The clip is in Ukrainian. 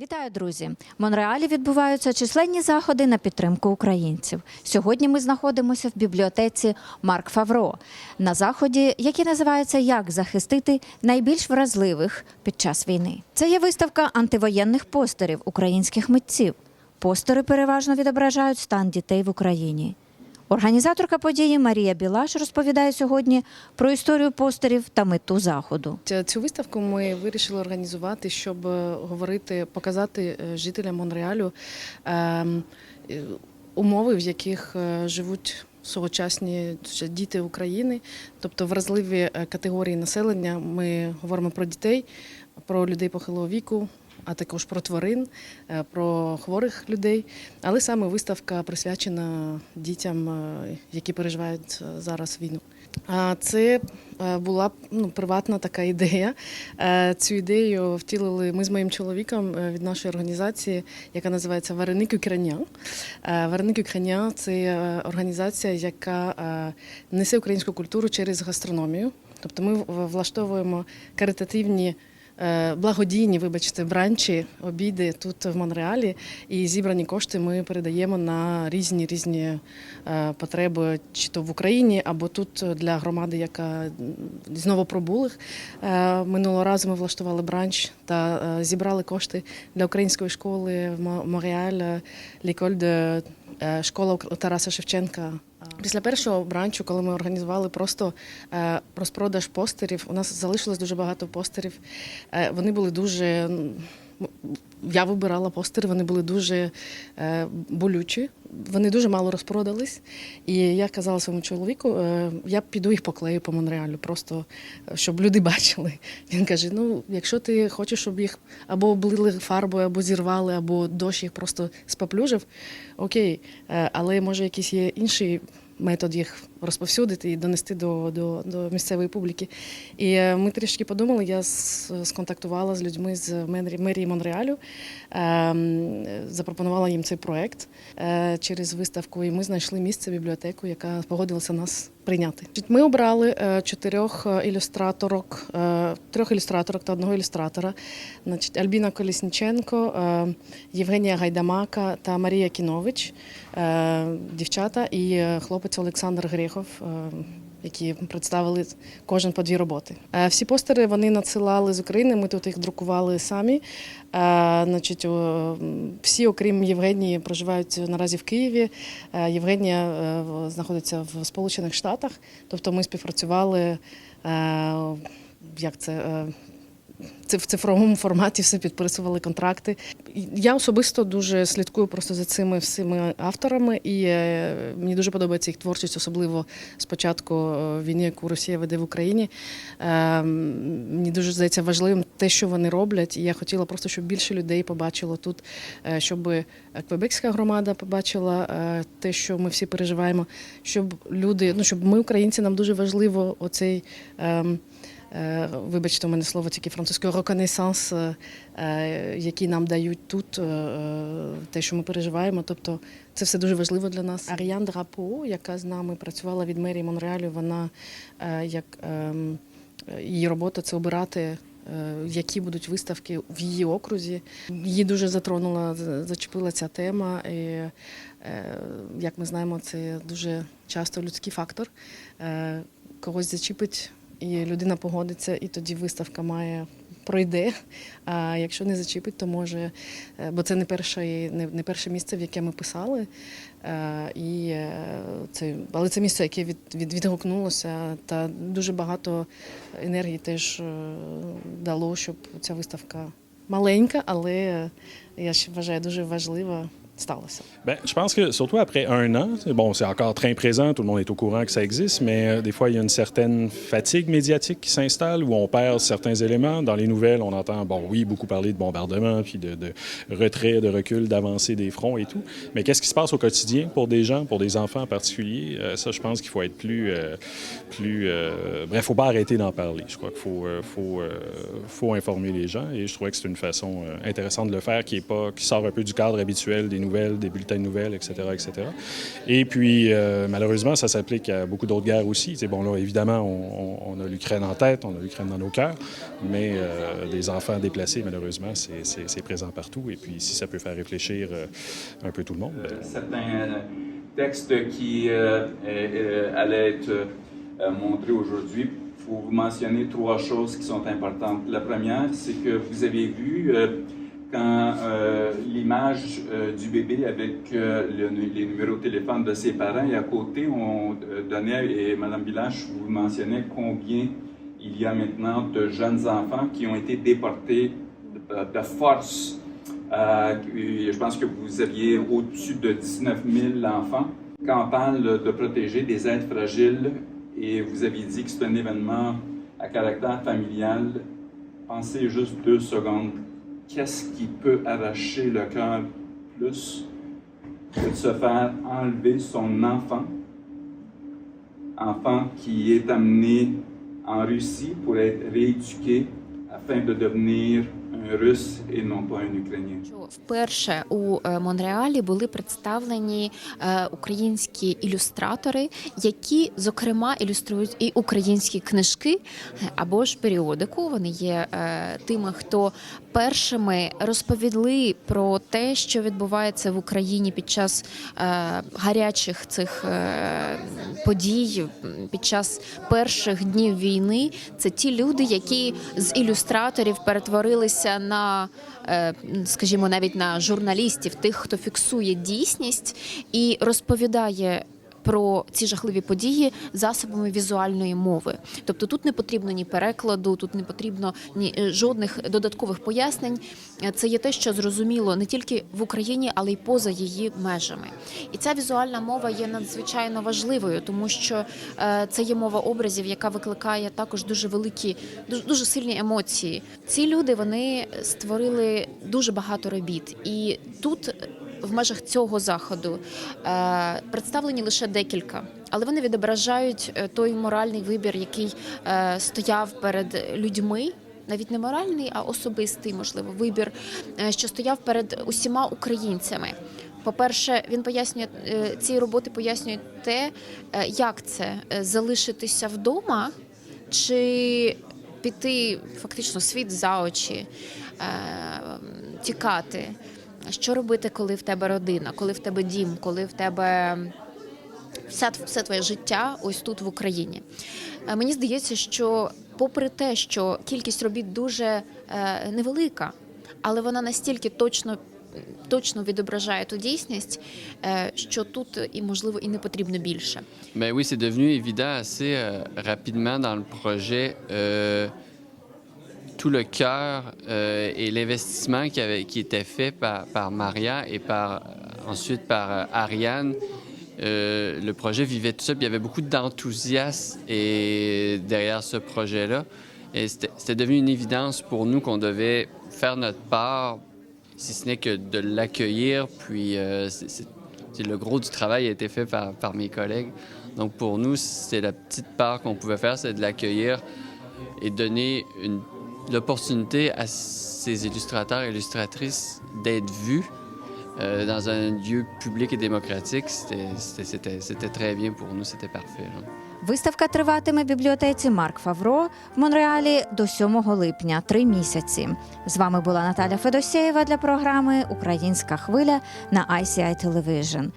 Вітаю, друзі! В Монреалі відбуваються численні заходи на підтримку українців. Сьогодні ми знаходимося в бібліотеці Марк Фавро на заході, який називається Як захистити найбільш вразливих під час війни. Це є виставка антивоєнних постерів українських митців. Постери переважно відображають стан дітей в Україні. Організаторка події Марія Білаш розповідає сьогодні про історію постерів та мету заходу. Цю виставку ми вирішили організувати, щоб е, говорити, показати е, жителям Монреалю ем, е, умови, в яких живуть сьогочасні ще діти України, тобто вразливі категорії населення. Ми говоримо про дітей, про людей похилого віку. А також про тварин, е, про хворих людей. Але саме виставка присвячена дітям, е, які переживають е, зараз війну. А Це була ну, приватна така ідея. Цю ідею втілили ми з моїм чоловіком від нашої організації, яка називається Вареник Українян. Вареник Українян це організація, яка несе українську культуру через гастрономію. Тобто ми влаштовуємо каритативні. Е, Благодійні, вибачте, бранчі, обіди тут в Монреалі, і зібрані кошти ми передаємо на різні різні е, потреби, чи то в Україні, або тут для громади, яка м, з новопробулих. Е, Минулого разу ми влаштували бранч та зібрали кошти для української школи в Мо- Монреаль, Ліколь де школа Тараса Шевченка. Після першого бранчу, коли ми організували просто е, розпродаж постерів, у нас залишилось дуже багато постерів. Е, Вони були дуже. Я вибирала постери, вони були дуже е, болючі, вони дуже мало розпродались. І я казала своєму чоловіку, е, я піду їх поклею по Монреалю, просто е, щоб люди бачили. Він каже: ну, якщо ти хочеш, щоб їх або облили фарбою, або зірвали, або дощ їх просто споплюжив, окей, Е, але може якийсь є інший метод їх розповсюдити і донести до, до, до місцевої публіки. І е, ми трішки подумали, я сконтактувала з людьми з мерії, Монреалю, ем, запропонувала їм цей проект е, через виставку, і ми знайшли місце, бібліотеку, яка погодилася нас прийняти. Ми обрали е, чотирьох е, ілюстраторок, е, трьох ілюстраторок та одного ілюстратора. Значить, Альбіна Колісніченко, Євгенія Гайдамака та Марія Кінович, дівчата, і хлопець Олександр Грехов. Які представили кожен по дві роботи. Е, Всі постери вони надсилали з України. Ми тут їх друкували самі. Е, Значить, всі, окрім Євгенії, проживають наразі в Києві. Е, Євгенія знаходиться в Сполучених Штатах. Тобто ми співпрацювали як це. В цифровому форматі все підписували контракти. Я особисто дуже слідкую просто за цими всіми авторами, і е, мені дуже подобається їх творчість, особливо з початку е, війни, яку Росія веде в Україні. Е, Мені дуже здається важливим те, що вони роблять. І я хотіла просто, щоб більше людей побачило тут, щоб Квебекська громада побачила те, що ми всі переживаємо, щоб люди, ну щоб ми, українці, нам дуже важливо оцей. Е, Вибачте, у мене слово тільки французькою реконесанс, е, е, який нам дають тут, те, що ми переживаємо. Тобто це все дуже важливо для нас. Аріан Драпо, яка з нами працювала від мерії Монреалю, вона як ем, її робота це обирати. Які будуть виставки в її окрузі. Її дуже затронула, зачепила ця тема. І, як ми знаємо, це дуже часто людський фактор. Когось зачепить і людина погодиться, і тоді виставка має пройде. А якщо не зачепить, то може, е, бо це не перше, не, перше місце, в яке ми писали. Е, І е, це, але це місце, яке від, від, відгукнулося, та дуже багато енергії теж дало, щоб ця виставка маленька, але я ще вважаю дуже важлива Bien, je pense que surtout après un an, bon, c'est encore très présent, tout le monde est au courant que ça existe, mais euh, des fois, il y a une certaine fatigue médiatique qui s'installe où on perd certains éléments. Dans les nouvelles, on entend, bon, oui, beaucoup parler de bombardement, puis de, retrait, de recul, d'avancée des fronts et tout. Mais qu'est-ce qui se passe au quotidien pour des gens, pour des enfants en particulier? Euh, ça, je pense qu'il faut être plus. Euh, plus bref, il ne faut pas arrêter d'en parler. Je crois qu'il faut, faut, faut informer les gens et je trouvais que c'est une façon intéressante de le faire qui, est pas, qui sort un peu du cadre habituel des nouvelles des bulletins de nouvelles, etc., etc. Et puis, euh, malheureusement, ça s'applique à beaucoup d'autres guerres aussi. C'est bon, là, évidemment, on, a l'Ukraine en tête, on a l'Ukraine dans nos cœurs, mais euh, des enfants déplacés, malheureusement, c'est- présent partout. Et puis, si ça peut faire réfléchir euh, un peu tout le monde, ben, certains euh, textes qui allaient être montrés aujourd'hui. Vous mentionner trois choses qui sont importantes. La première, c'est que vous avez vu quand euh, l'image euh, du bébé avec euh, le- les numéros de téléphone de ses parents et à côté, on donnait, et Mme Village vous mentionnait combien il y a maintenant de jeunes enfants qui ont été déportés de, force je pense que vous aviez au-dessus de 19 000 enfants. Quand on parle de protéger des êtres fragiles, et vous aviez dit que c'est un événement à caractère familial, pensez juste deux secondes. Qu'est-ce qui peut arracher le cœur plus que de se faire enlever son enfant, enfant qui est amené en Russie pour être rééduqué afin de devenir вперше у е, Монреалі були представлені е, українські ілюстратори, які, зокрема, ілюструють і українські книжки е, або ж періодику. Вони є тими, хто першими розповіли про те, що відбувається в Україні під час гарячих цих подій, під час перших днів війни. Це ті люди, які з ілюстраторів перетворилися на, е, скажімо, навіть на журналістів, тих, хто фіксує дійсність і розповідає. Про ці жахливі події засобами візуальної мови, тобто тут не потрібно ні перекладу, тут не потрібно ні е, жодних додаткових пояснень. Е, Це є те, що зрозуміло не тільки в Україні, але й поза її межами. І ця візуальна мова є надзвичайно важливою, тому що е, це є мова образів, яка викликає також дуже великі, дуже, сильні емоції. Ці люди вони створили дуже багато робіт, і тут. В межах цього заходу е, представлені лише декілька, але вони відображають е, той моральний вибір, який е, стояв перед людьми, навіть не моральний, а особистий, можливо, вибір, що стояв перед усіма українцями. По-перше, він пояснює ці роботи пояснюють те, як це залишитися вдома чи піти фактично світ за очі, тікати. Що робити, коли в тебе родина, коли в тебе дім, коли в тебе все, все твоє життя ось тут в Україні. Е, Мені здається, що попри те, що кількість робіт дуже е, невелика, але вона настільки точно. Точно відображає ту дійсність, е, що тут і можливо і не потрібно більше. Ben oui, c'est devenu évident assez rapidement dans le projet. euh, tout le cœur euh, et l'investissement qui, avait- qui était fait par, par Maria et par, ensuite par euh, Ariane. euh, le projet vivait tout ça, puis il y avait beaucoup d'enthousiasme et derrière ce projet-là. Et c'était devenu une évidence pour nous qu'on devait faire notre part, si ce n'est que de l'accueillir. Puis c'est le gros du travail a été fait par, par mes collègues. Donc pour nous, c'est la petite part qu'on pouvait faire, c'est de l'accueillir et donner une- l'opportunité à ces illustrateurs et illustratrices d'être vus euh, dans un lieu public et démocratique. C'était- très bien pour nous, c'était parfait. là. Виставка триватиме в бібліотеці Марк Фавро в Монреалі до 7 липня, три місяці. З вами була Наталя Федосєєва для програми Українська хвиля на ICI Television.